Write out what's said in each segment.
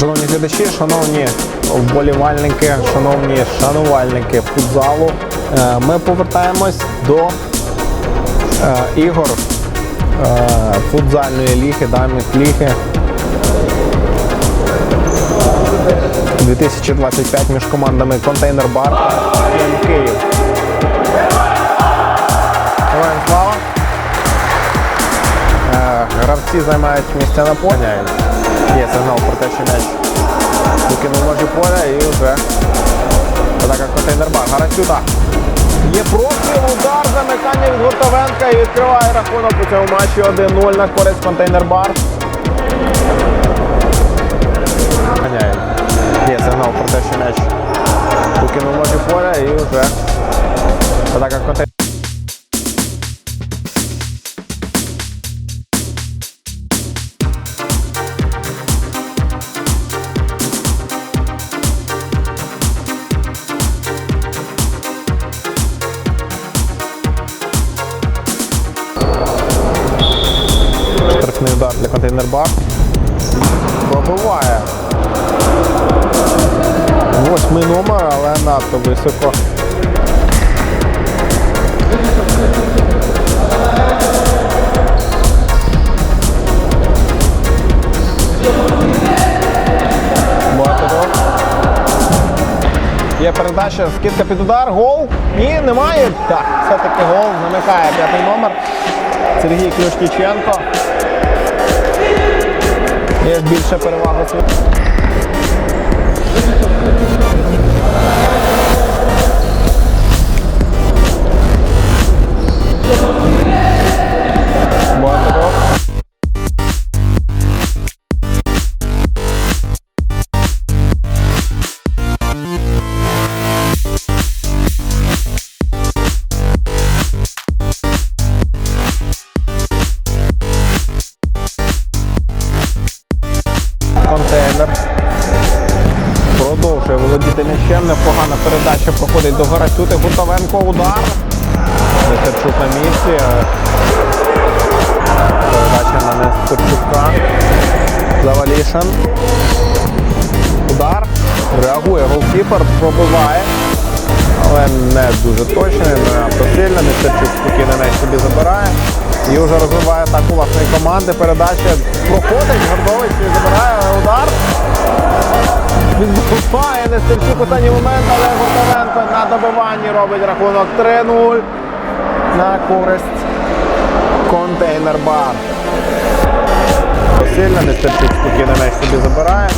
Шановні глядачі, шановні вболівальники, шановні шанувальники футзалу, е, ми повертаємось до е, ігор е, футзальної ліги, дамік ліги 2025 між командами Контейнер Бар та Київ. Слава! Гравці займають місця на полі. Є сигнал про те, що м'яч викинув межі поля і вже атака контейнер бар. Гарасюта. Є простріл, удар, замикання від Гуртовенка і відкриває рахунок у цьому матчі 1-0 на користь контейнер для контейнер бар. Пробиває. Восьмий номер, але надто високо. Є передача, скидка під удар, гол. Ні, немає. Так, все-таки гол. Замикає п'ятий номер. Сергій Ключніченко. Є більша перевага. М'ячем. Непогана передача проходить до Гарасюти. Гутовенко удар. Нестерчук на місці. Передача на Нестерчука. Завалішин. Удар. Реагує голкіпер, пробиває. Але не дуже точно, не посильно. Нестерчук спокійно м'яч собі забирає. І вже розвиває атаку власної команди. Передача проходить, Гордович Нестерчук останній момент, але Гуртовенко на добиванні робить рахунок 3-0 на користь контейнер бар. Посильно Нестерчук спокійно м'яч собі забирає.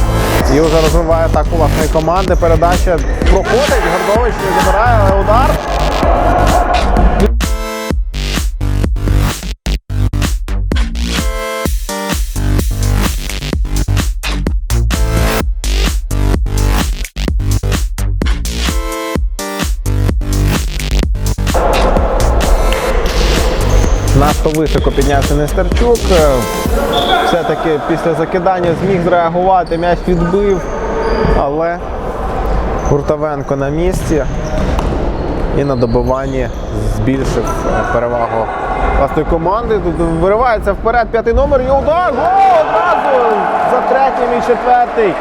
І вже розвиває атаку власної команди. Передача проходить, Гордович і забирає, але удар. Високо піднявся Нестерчук. Е, Все-таки після закидання зміг зреагувати, м'яч відбив, але Гуртовенко на місці і на добиванні збільшив е, перевагу власної команди. Тут виривається вперед п'ятий номер і удар. Гол одразу за третім і четвертий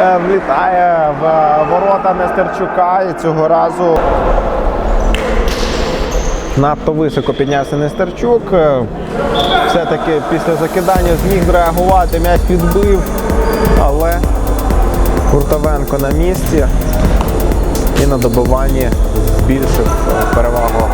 е, влітає в ворота Нестерчука і цього разу Надто високо піднявся Нестерчук. Е, Все-таки після закидання зміг зреагувати, м'яч відбив, але Гуртовенко на місці і на добиванні збільшив перевагу.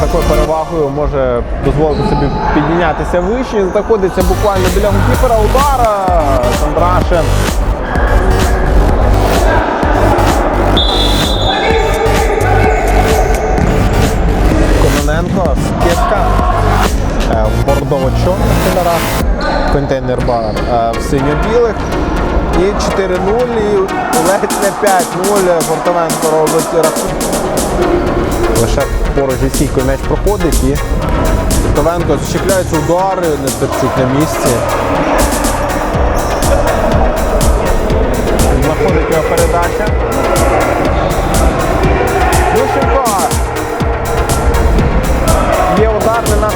Такою перевагою може дозволити собі піднятися вище. Знаходиться буквально біля голкіпера удара. Кондрашин. Кононенко, скидка е, бордово-чорних кольорах, контейнер бар е, в синьо-білих. І 4-0, і ледь не 5-0 Фортовенко робить рахунок. Лише поруч зі стійкою м'яч проходить і Фортовенко зачіпляється удари, терчуть на місці. Знаходить його передача.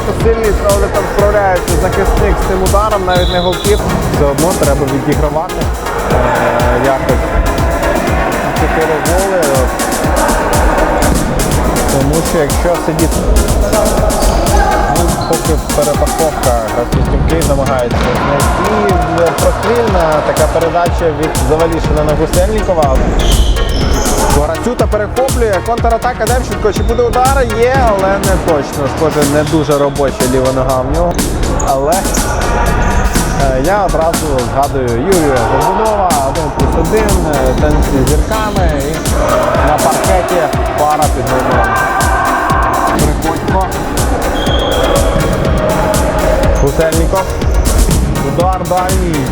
Не сильний, але там справляється захисник з цим ударом, навіть не голкіп. Все одно треба відігравати. Е, якось чотири голи. Тому що якщо сидіти, ну, поки перепасовка гравців Київ намагається знайти прострільна така передача від Завалішина на Гусельникова. Горацюта перехоплює, контратака Демченко. Чи буде удар? Є, але не точно. Схоже, не дуже робоча ліва нога в нього. Але е, я одразу згадую Юрія Горбунова, один плюс один, е, танці з зірками і на паркеті пара під номером. Приходько. Гусельников. Удар дальній.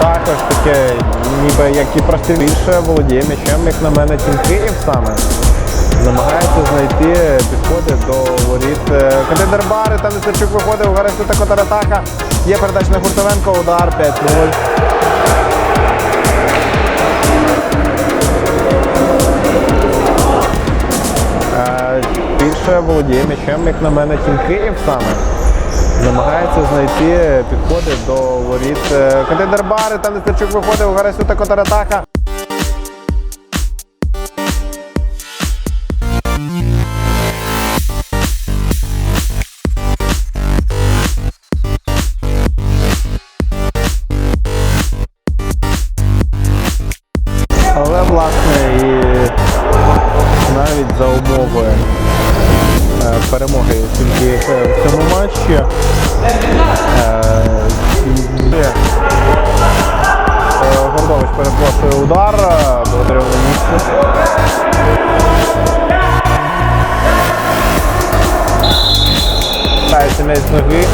Також таке, ніби як і прості більше володіє м'ячем, як на мене, Тім Київ саме. Намагається знайти підходи до воріт. Е, Кондендер Бари, там Нестерчук виходив, Гаресу та контратака. Є передача на Гуртовенко, удар 5-0. Е, Більше володіє м'ячем, як на мене, Тім Київ саме. Намагається знайти підходи до воріт. Е, Кондендер Бари, там Нестерчук виходив, гарасю та тільки в цьому матчі. е, е, Гордович перепрошує удар, е, благодаря місці. Ставиться м'яч з ноги.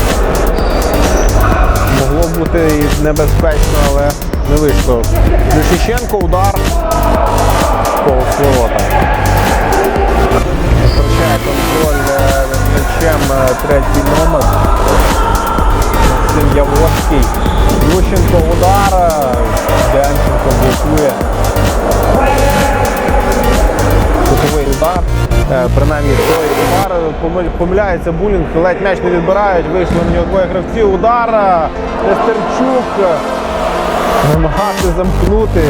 Могло бути і небезпечно, але не вийшло. Лющиченко удар повз ворота. Втрачає контроль м'ячем е, третій номер. Максим Яворський. Ющенко удар. е, Демченко блокує. Кутовий удар. Принаймні той удар помиляється Булінг, ледь м'яч не відбирають, вийшли на нього двоє гравців. Удар. е, Нестерчук. е, Намагався замкнути.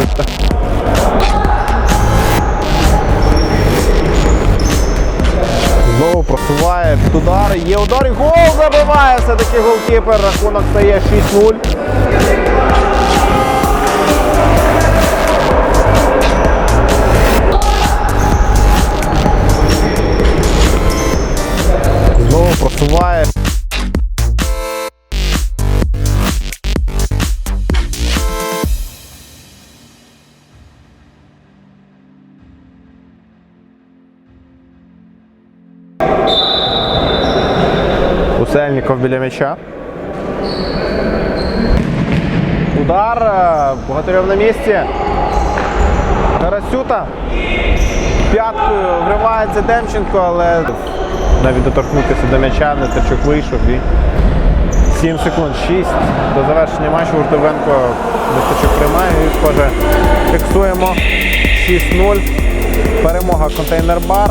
Знову просуває під удар. Є удар гол забиває все-таки голкіпер. Рахунок стає 6-0. Усельников біля м'яча. Удар. е, Богатирьов на місці. Тарасюта. П'яткою вривається Демченко, але навіть доторкнутися до м'яча, Нестерчук вийшов і 7 секунд, 6 до завершення матчу Гуртовенко Нестерчук приймає і схоже фіксуємо 6-0. Перемога контейнер бар.